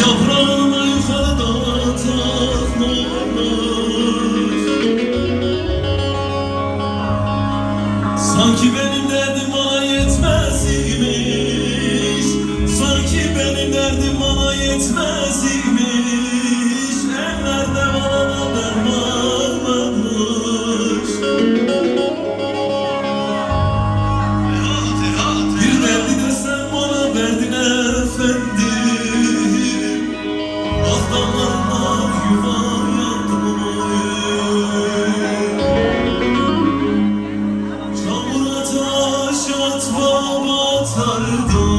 Yaprağını yukarıda takmalar Sanki benim derdim bana yetmezmiş Sanki benim derdim bana yetmezmiş Ellerde bana derman varmış sardı